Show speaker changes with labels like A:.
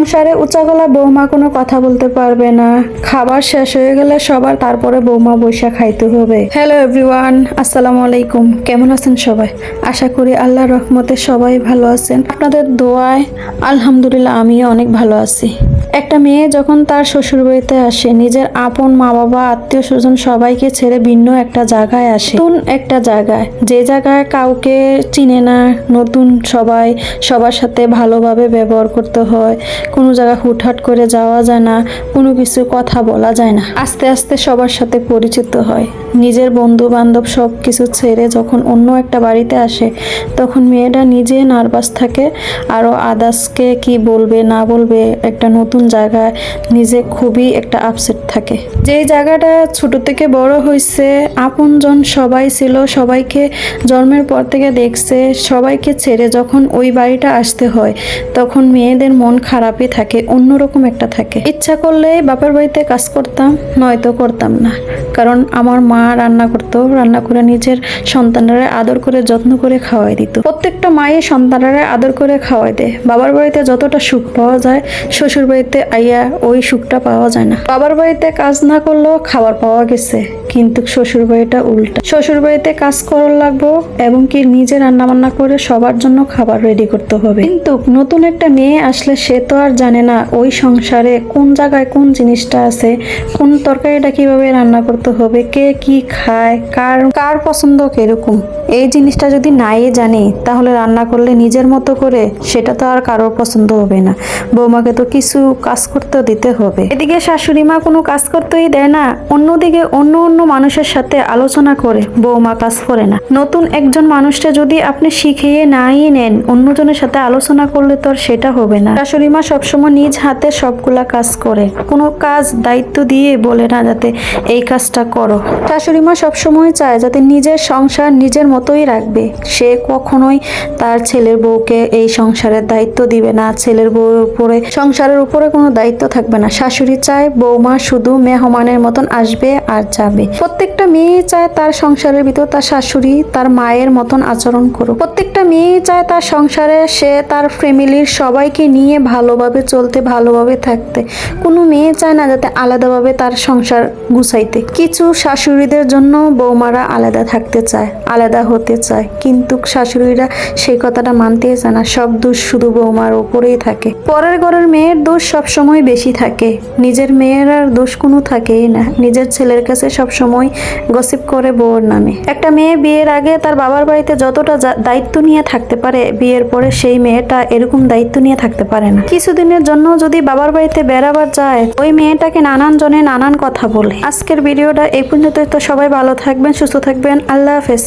A: সংসারে উঁচা গলা বৌমা কোনো কথা বলতে পারবে না। খাবার শেষ হয়ে গেলে সবার তারপরে বৌমা বৈশা খাইতে হবে। হ্যালো এভরিওয়ান আসসালামু আলাইকুম। কেমন আছেন সবাই? আশা করি আল্লাহ রহমতে সবাই ভালো আছেন। আপনাদের দোয়ায় আলহামদুলিল্লাহ আমিও অনেক ভালো আছি। একটা মেয়ে যখন তার শ্বশুর বাড়িতে আসে, নিজের আপন মা বাবা আত্মীয় স্বজন সবাইকে ছেড়ে ভিন্ন একটা জায়গায় আসে। নতুন একটা জায়গায়। যে জায়গায় কাউকে চিনে না, নতুন সবাই সবার সাথে ভালোভাবে ব্যবহার করতে হয়। কোনো জায়গায় হুটহাট করে যাওয়া যায় না, কোনো কিছু কথা বলা যায় না। আস্তে আস্তে সবার সাথে পরিচিত হয়। নিজের বন্ধু বান্ধব সব কিছু ছেড়ে যখন অন্য একটা বাড়িতে আসে, তখন মেয়েটা নিজে নার্ভাস থাকে আরও আদার্সকে কি বলবে, না বলবে, একটা নতুন জায়গায় নিজে খুবই একটা আপসেট থাকে। যেই জায়গাটা ছোট থেকে বড় হয়েছে আপনজন সবাই ছিল, সবাইকে জন্মের পর থেকে দেখছে, সবাইকে ছেড়ে যখন ওই বাড়িটা আসতে হয়, তখন মেয়েদের মন খারাপই থাকে অন্যরকম একটা থাকে। ইচ্ছা করলে বাপের বাড়িতে কাজ করতাম নয়তো করতাম না। কারণ আমার মা রান্না করতো, রান্না করে নিজের সন্তানরা আদর করে, যত্ন করে খাওয়াই দিত। প্রত্যেকটা মায়ে সন্তানরা আদর করে খাওয়াই দেয়। বাবার বাড়িতে যতটা সুখ পাওয়া যায়, শ্বশুর বাড়িতে আইয়া ওই সুখটা পাওয়া যায় না। বাবার বাড়িতে কাজ না করলেও খাবার পাওয়া গেছে, কিন্তু শ্বশুর বাড়িটা উল্টা। শ্বশুর বাড়িতে কাজ করার লাগবো এবং কি নিজে রান্না বান্না করে সবার জন্য খাবার রেডি করতে হবে। কিন্তু নতুন একটা মেয়ে আসলে সে তো আর জানে না ওই সংসারে কোন জায়গায় কোন জিনিসটা আছে, কোন তরকারিটা কীভাবে রান্না করতে হবে কে কি খায় কার কার পছন্দ কীরকম? এই জিনিসটা যদি নাই জানি, তাহলে রান্না করলে নিজের মতো করে, সেটা তো আর কারোর পছন্দ হবে না। বৌমাকে তো কিছু কাজ করতে দিতে হবে। এদিকে শাশুড়ি মা কোনো কাজ করতেই দেয় না। অন্যদিকে অন্য অন্য মানুষের সাথে আলোচনা করে, বৌমা কাজ করে না। নতুন একজন মানুষটা যদি আপনি শিখিয়ে নাই নেন, অন্যজনের সাথে আলোচনা করলে তো আর সেটা হবে না। শাশুড়ি মা সবসময় নিজ হাতে সবগুলা কাজ করে। কোনো কাজ দায়িত্ব দিয়ে বলে না যাতে, এই কাজটা করো। শাশুড়ি মা সবসময় চায় যাতে নিজের সংসার নিজের মতোই রাখবে। সে কখনোই তার ছেলের বউকে এই সংসারের দায়িত্ব দিবে না। ছেলের বউর উপরে, সংসারের উপরে কোনো দায়িত্ব থাকবে না। শাশুড়ি চায় বৌমা শুধু মেহমানের মতন আসবে আর যাবে। প্রত্যেকটা মেয়ে চায় তার সংসারের ভিতর তার শাশুড়ি তার মায়ের মতন আচরণ করুক। প্রত্যেকটা মেয়ে চায় তার সংসারে, সে তার ফ্যামিলির সবাইকে নিয়ে ভালোভাবে চলতে, ভালোভাবে থাকতে। কোনো মেয়ে চায় না যাতে আলাদাভাবে তার সংসার গুছাইতে। কিছু শাশুড়িদের জন্য বৌমারা আলাদা থাকতে চায়, আলাদা হতে চায়। কিন্তু শাশুড়িরা সেই কথাটা মানতেই চায় না। সব দোষ শুধু বৌমার উপরেই থাকে। পরের ঘরের মেয়ের দোষ সবসময় বেশি থাকে। নিজের মেয়ের আর দোষ কোনো থাকেই না। নিজের ছেলের কাছে সব সময় গসিপ করে বউর নামে। একটা মেয়ে বিয়ের আগে তার বাবার বাড়িতে যতটা দায়িত্ব নিয়ে থাকতে পারে, বিয়ের পরে সেই মেয়েটা এরকম দায়িত্ব নিয়ে থাকতে পারে না। কিছুদিনের জন্য যদি বাবার বাড়িতে বেড়াবার যায়, ওই মেয়েটাকে নানান জনে নানান কথা বলে। আজকের ভিডিওটা এই পর্যন্ত সবাই ভালো থাকবেন, সুস্থ থাকবেন, আল্লাহ হাফেজ।